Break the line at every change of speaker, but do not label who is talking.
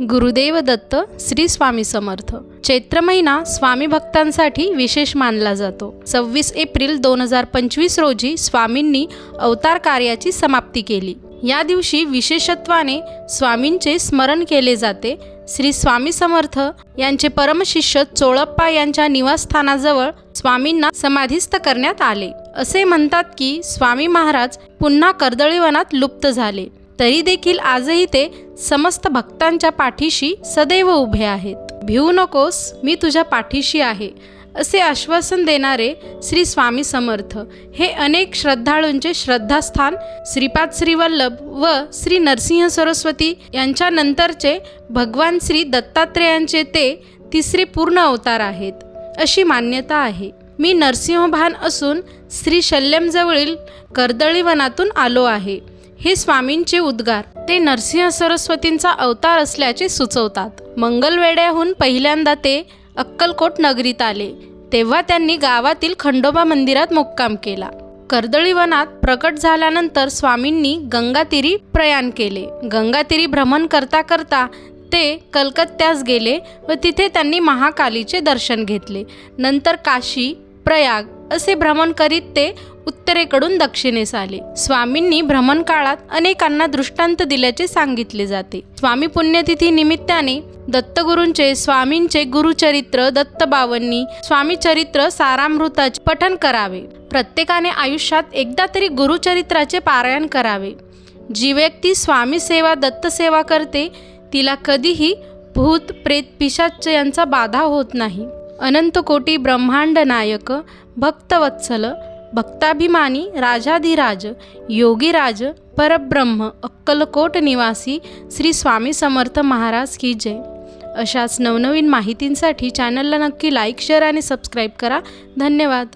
गुरुदेव दत्त श्री स्वामी समर्थ. चैत्र महिना स्वामी भक्तांसाठी विशेष मानला जातो. सव्वीस एप्रिल दोन हजार पंचवीस रोजी स्वामींनी अवतार कार्याची समाप्ती केली. या दिवशी विशेषत्वाने स्वामींचे स्मरण केले जाते. श्री स्वामी समर्थ यांचे परमशिष्य चोळप्पा यांच्या निवासस्थानाजवळ स्वामींना समाधीस्थ करण्यात आले. असे म्हणतात की स्वामी महाराज पुन्हा कर्दळीवनात लुप्त झाले. तरी देखील आजही ते समस्त भक्तांच्या पाठीशी सदैव उभे आहेत. भिवू नकोस मी तुझ्या पाठीशी आहे असे आश्वासन देणारे श्री स्वामी समर्थ. हे अनेक श्रद्धाळूंचे श्रद्धास्थान श्रीपाद श्रीवल्लभ व श्री नरसिंह सरस्वती यांच्या नंतरचे भगवान श्री दत्तात्रेयांचे ते तिसरे पूर्ण अवतार आहेत अशी मान्यता आहे. मी नरसिंहभान असून श्री शल्यमजवळील कर्दळीवनातून आलो आहे. हे स्वामींचे उद्गार. ते नरसिंह सरस्वतींचा अवतार असल्याचे सुचवतात. मंगलवेड्याहून पहिल्यांदा ते अक्कलकोट नगरीत आले. तेव्हा त्यांनी गावातील खंडोबा मंदिरात मुक्काम केला. कर्दळीवनात प्रकट झाल्यानंतर स्वामींनी गंगातीरी प्रयाण केले. गंगातीरी भ्रमण करता करता ते कलकत्त्यास गेले व तिथे त्यांनी महाकालीचे दर्शन घेतले. नंतर काशी प्रयाग असे भ्रमण करीत ते उत्तरेकडून दक्षिणेस आले. स्वामींनी भ्रमण काळात अनेकांना दृष्टांत दिल्याचे सांगितले जाते. स्वामी पुण्यतिथी निमित्ताने दत्तगुरूंचे स्वामींचे गुरुचरित्र दत्तबावन्नी स्वामी चरित्र सारामृताचे पठन करावे. प्रत्येकाने आयुष्यात एकदा तरी गुरुचरित्राचे पारायण करावे. जी व्यक्ती स्वामी सेवा दत्तसेवा करते तिला कधीही भूत प्रेत पिशाच यांचा बाधा होत नाही. अनंत कोटी ब्रह्मांड नायक भक्तवत्सल भक्ताभिमानी राजाधिराज योगीराज परब्रह्म अक्कलकोट निवासी श्री स्वामी समर्थ महाराज की जय. अशाच नवनवीन माहितींसाठी चॅनलला नक्की लाईक शेअर आणि सबस्क्राईब करा. धन्यवाद.